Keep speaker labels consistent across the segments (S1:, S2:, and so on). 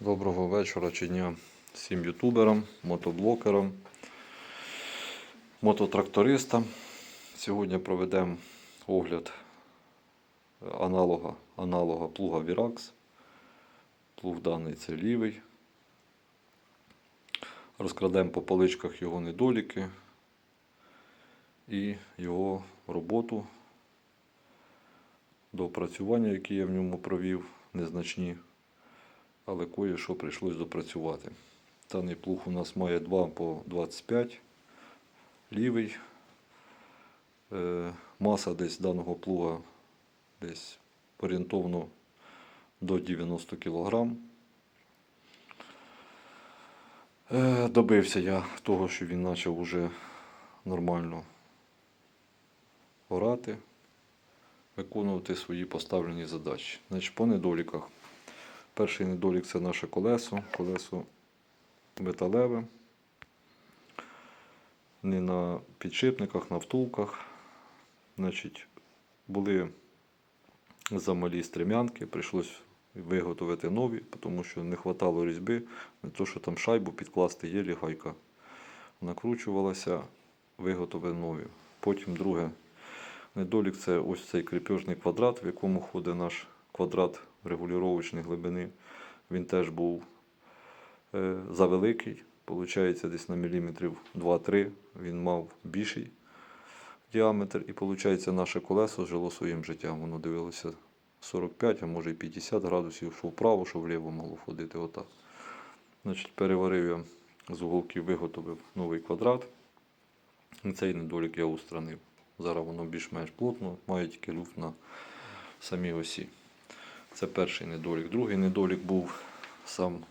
S1: Доброго вечора чи дня всім ютуберам, мотоблокерам, мототрактористам. Сьогодні проведемо огляд аналога, аналога плуга Virax. Плуг даний це лівий. Розкрадемо по поличках його недоліки і його роботу, доопрацювання, які я в ньому провів, незначні але кое-що прийшлось допрацювати. Даний плуг у нас має 2 по 25 лівий. Е, маса десь даного плуга десь орієнтовно до 90 кг. Е, добився я того, що він почав уже нормально орати, виконувати свої поставлені задачі. Значить, по недоліках. Перший недолік це наше колесо. Колесо металеве. Не на підшипниках, на втулках. Значить, були замалі стрем'янки, прийшлось виготовити нові, тому що не вистачало різьби, не то, що там шайбу підкласти, є гайка. Накручувалася, виготовили нові. Потім друге недолік це ось цей кріпежний квадрат, в якому ходить наш квадрат регулювачної глибини. Він теж був е, завеликий, виходить, десь на міліметрів 2-3 він мав більший діаметр. І виходить, наше колесо жило своїм життям. Воно дивилося 45, а може і 50 градусів, що вправо, що вліво могло ходити отак. Значить, переварив я з уголків, виготовив новий квадрат. І цей недолік я устранив. Зараз воно більш-менш плотно, має тільки люфт на самій осі. Це перший недолік. Другий недолік був сам,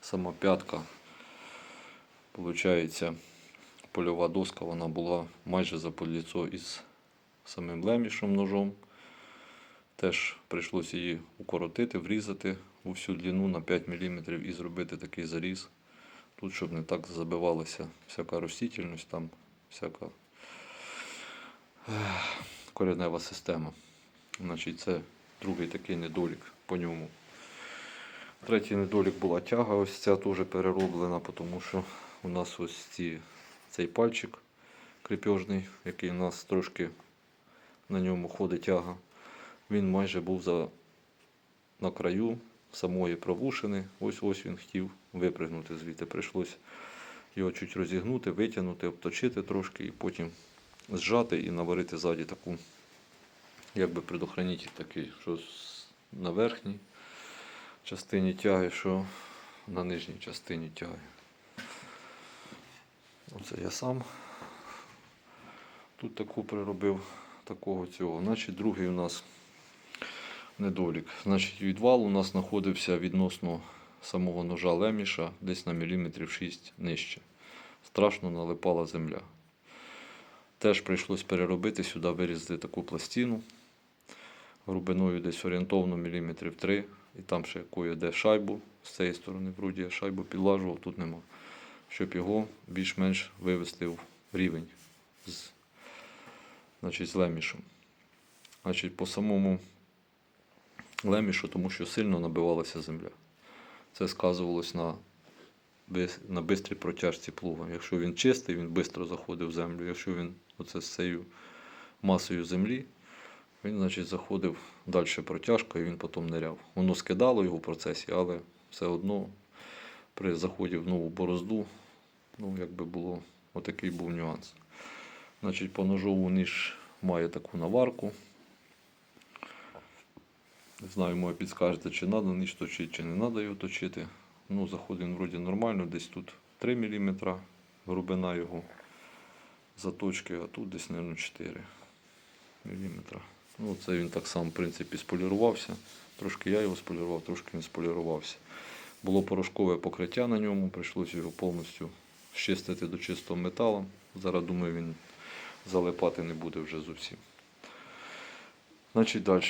S1: сама п'ятка. Получається, польова доска вона була майже за подліцо із самим лемішем ножом. Теж прийшлося її укоротити, врізати у всю длину на 5 мм і зробити такий заріз. Тут, щоб не так забивалася всяка ростительність, там всяка коренева система. Значить, це другий такий недолік по ньому. Третій недолік була тяга, ось ця теж перероблена, тому що у нас ось ці, цей пальчик крепежний, який у нас трошки на ньому ходить тяга. Він майже був за, на краю самої провушини. Ось ось він хотів випригнути звідти. Прийшлось його чуть розігнути, витягнути, обточити трошки і потім зжати і наварити ззаді таку якби предохранитель такий, що на верхній частині тяги, що на нижній частині тяги. Оце я сам тут таку приробив такого цього. Значить, другий у нас недолік. Значить, відвал у нас знаходився відносно самого ножа леміша десь на міліметрів 6 нижче. Страшно налипала земля. Теж прийшлось переробити сюди, вирізати таку пластину глибиною десь орієнтовно міліметрів 3. І там ще кое-де шайбу з цієї сторони, вроді я шайбу підлажував, тут нема. Щоб його більш-менш вивести в рівень з, значить, з лемішем. Значить, по самому лемішу, тому що сильно набивалася земля. Це сказувалось на, на бистрій протяжці плуга. Якщо він чистий, він швидко заходив в землю. Якщо він оце з цією масою землі, він, значить, заходив далі протяжка і він потім ниряв. Воно скидало його в процесі, але все одно при заході в нову борозду, ну, якби було, отакий був нюанс. Значить, по ножову ніж має таку наварку. Не знаю, може підскажете, чи треба ніж точити, чи не треба його точити. Ну, заходить він вроді нормально, десь тут 3 мм глибина його заточки, а тут десь, мабуть, 4 мм. Ну, це він так само, в принципі, сполірувався. Трошки я його сполірував, трошки він сполірувався. Було порошкове покриття на ньому, прийшлося його повністю щистити до чистого металу. Зараз, думаю, він залипати не буде вже зовсім. Значить, далі.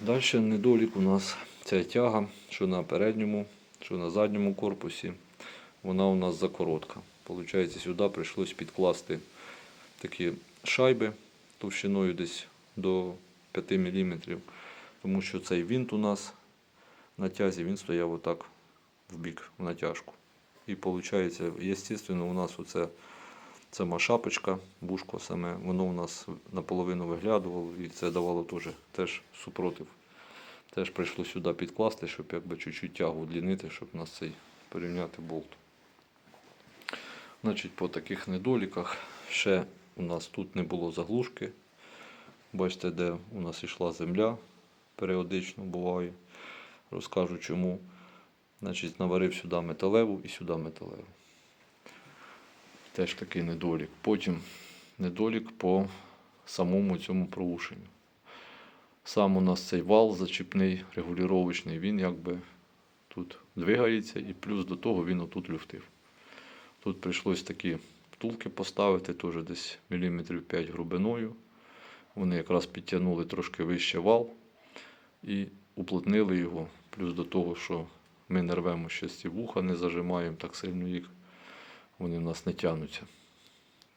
S1: Далі недолік у нас ця тяга, що на передньому, що на задньому корпусі. Вона у нас закоротка. Получається, сюди прийшлось підкласти такі шайби товщиною десь до 5 мм. Тому що цей винт у нас на тязі він стояв отак в бік в натяжку. І виходить, естественно, у нас оце сама шапочка, бушко саме, воно у нас наполовину виглядувало і це давало теж, теж супротив. Теж прийшло сюди підкласти, щоб якби чуть-чуть тягу удлінити, щоб у нас цей порівняти болт. Значить, по таких недоліках ще у нас тут не було заглушки. Бачите, де у нас йшла земля, періодично буває. Розкажу чому. Значить, наварив сюди металеву і сюди металеву. Теж такий недолік. Потім недолік по самому цьому проушенню. Сам у нас цей вал зачіпний, регулювачний, він якби тут двигається і плюс до того він отут люфтив. Тут прийшлось такі втулки поставити, теж десь міліметрів 5 грубиною. Вони якраз підтягнули трошки вище вал і уплотнили його. Плюс до того, що ми не рвемо ще ці вуха, не зажимаємо так сильно їх, вони в нас не тягнуться.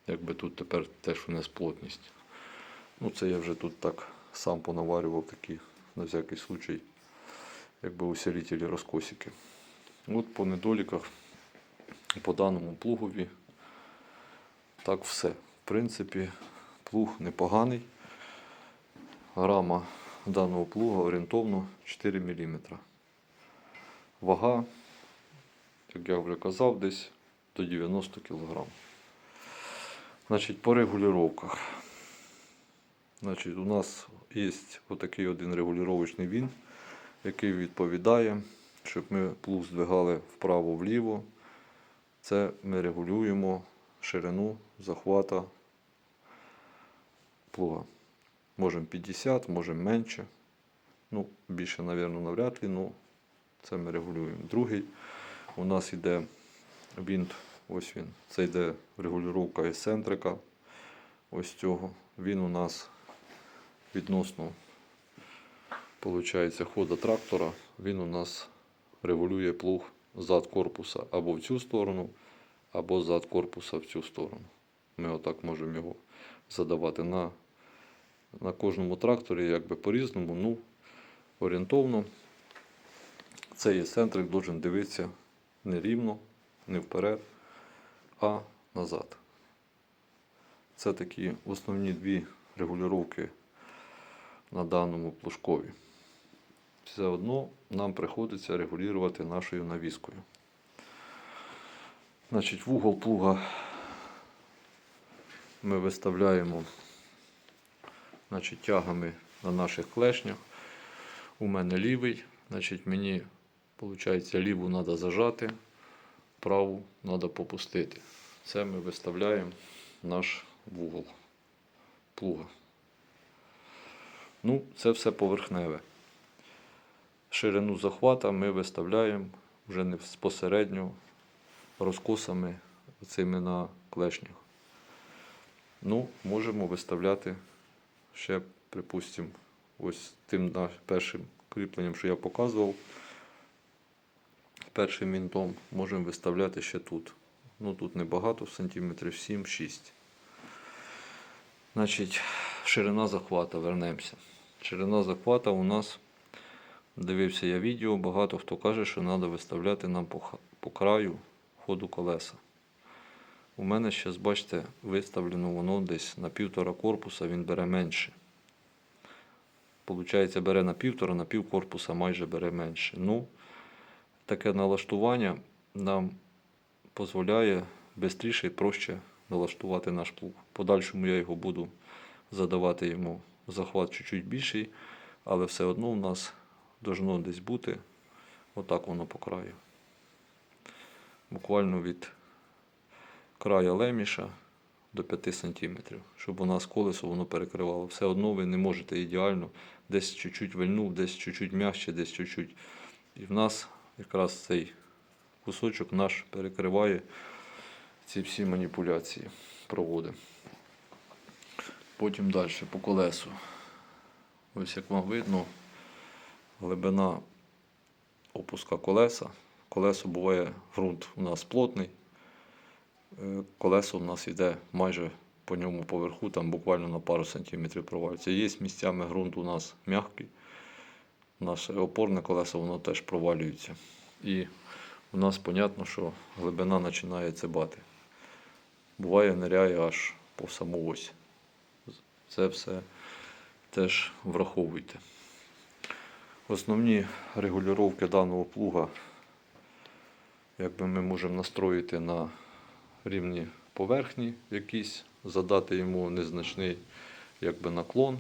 S1: Якби тут тепер теж у нас плотність. Ну, це я вже тут так сам понаварював такі, на всякий случай, якби усилителі розкосики. От по недоліках, по даному плугові, так все. В принципі, плуг непоганий. Грама даного плуга орієнтовно 4 мм. Вага, як я вже казав, десь до 90 кг. Значить, по регулюваннях. Значить, у нас є отакий один регулювачний він, який відповідає, щоб ми плуг здвигали вправо-вліво. Це ми регулюємо ширину захвата плуга. Можемо 50, можемо менше. Ну, більше, мабуть, навряд ли, ну це ми регулюємо. Другий у нас йде винт, ось він. Це йде регулювання ексцентрика. Ось цього. Він у нас відносно получається, хода трактора. Він у нас регулює плуг зад корпуса або в цю сторону, або зад корпуса в цю сторону. Ми отак можемо його задавати на, на кожному тракторі, якби по-різному. Ну, орієнтовно цей ексцентрик должен дивитися не рівно, не вперед, а назад. Це такі основні дві регулювання на даному плужкові. Все одно нам приходиться регулювати нашою навіскою. Значить, вугол плуга ми виставляємо значить, тягами на наших клешнях. У мене лівий, значить мені виходить, ліву треба зажати, праву треба попустити. Це ми виставляємо наш вугол плуга. Ну, це все поверхневе. Ширину захвата ми виставляємо вже не безпосередньо розкосами цими на клешнях. Ну, можемо виставляти ще, припустимо, ось тим першим кріпленням, що я показував. Першим вінтом можемо виставляти ще тут. Ну тут небагато, сантиметрів 7-6. Значить, ширина захвата, вернемося. Ширина захвата у нас, дивився я відео, багато хто каже, що треба виставляти нам по, по краю ходу колеса. У мене зараз, бачите, виставлено воно десь на півтора корпуса, він бере менше. Получається, бере на півтора, на пів корпуса майже бере менше. Ну, таке налаштування нам дозволяє швидше і проще налаштувати наш плуг. Подальшому я його буду задавати йому захват чуть-чуть більший, але все одно у нас должно десь бути отак воно по краю. Буквально від края леміша до 5 см, щоб у нас колесо воно перекривало. Все одно ви не можете ідеально десь чуть-чуть вильнув, десь чуть-чуть м'яще, десь чуть-чуть. І в нас якраз цей кусочок наш перекриває ці всі маніпуляції, проводить. Потім далі по колесу. Ось як вам видно, глибина опуска колеса. Колесо буває, ґрунт у нас плотний. Е, Колесо у нас йде майже по ньому поверху, там буквально на пару сантиметрів провалюється. Є місцями ґрунт у нас м'який. Наше опорне колесо воно теж провалюється. І у нас понятно, що глибина починає цибати. Буває, ниряє аж по саму ось. Це все теж враховуйте. Основні регулювання даного плуга, якби ми можемо настроїти на рівні поверхні якісь, задати йому незначний якби, наклон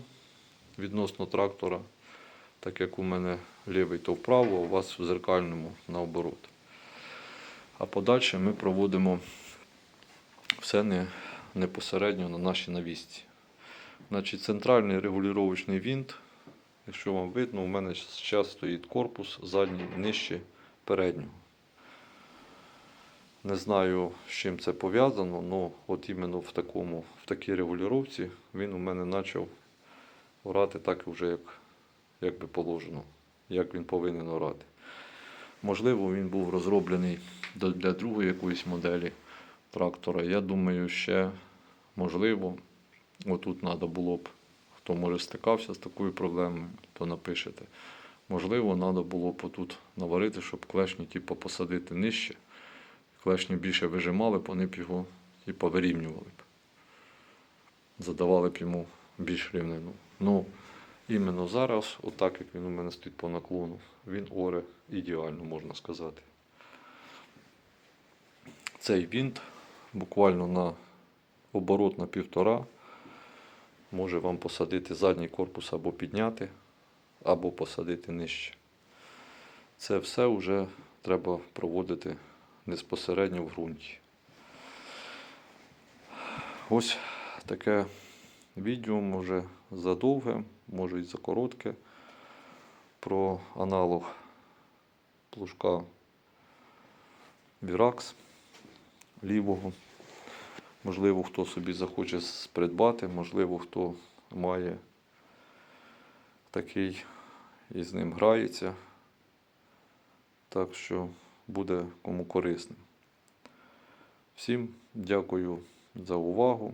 S1: відносно трактора, так як у мене лівий то вправо, а у вас в зеркальному наоборот. А подальше ми проводимо все не, непосередньо на нашій навісці. Значить, центральний регулювачний винт, якщо вам видно, у мене зараз стоїть корпус задній нижче переднього. Не знаю, з чим це пов'язано, але от іменно в, такому, в такій регулювання він у мене почав орати так вже, як, як би положено, як він повинен орати. Можливо, він був розроблений для другої якоїсь моделі трактора. Я думаю, ще можливо, отут треба було б, хто може стикався з такою проблемою, то напишете. Можливо, треба було б отут наварити, щоб клешні типу, посадити нижче. Клешні більше вижимали б, вони б його типу, вирівнювали б. Задавали б йому більш рівнину. Ну, іменно зараз, отак як він у мене стоїть по наклону, він оре ідеально, можна сказати. Цей винт буквально на оборот на півтора може вам посадити задній корпус або підняти, або посадити нижче. Це все вже треба проводити безпосередньо в ґрунті. Ось таке відео може задовге, може і за коротке про аналог плужка Virax лівого. Можливо, хто собі захоче придбати, можливо, хто має такий і з ним грається. Так що буде кому корисним. Всім дякую за увагу.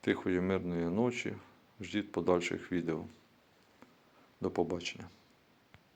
S1: Тихої мирної ночі. Ждіть подальших відео. До побачення.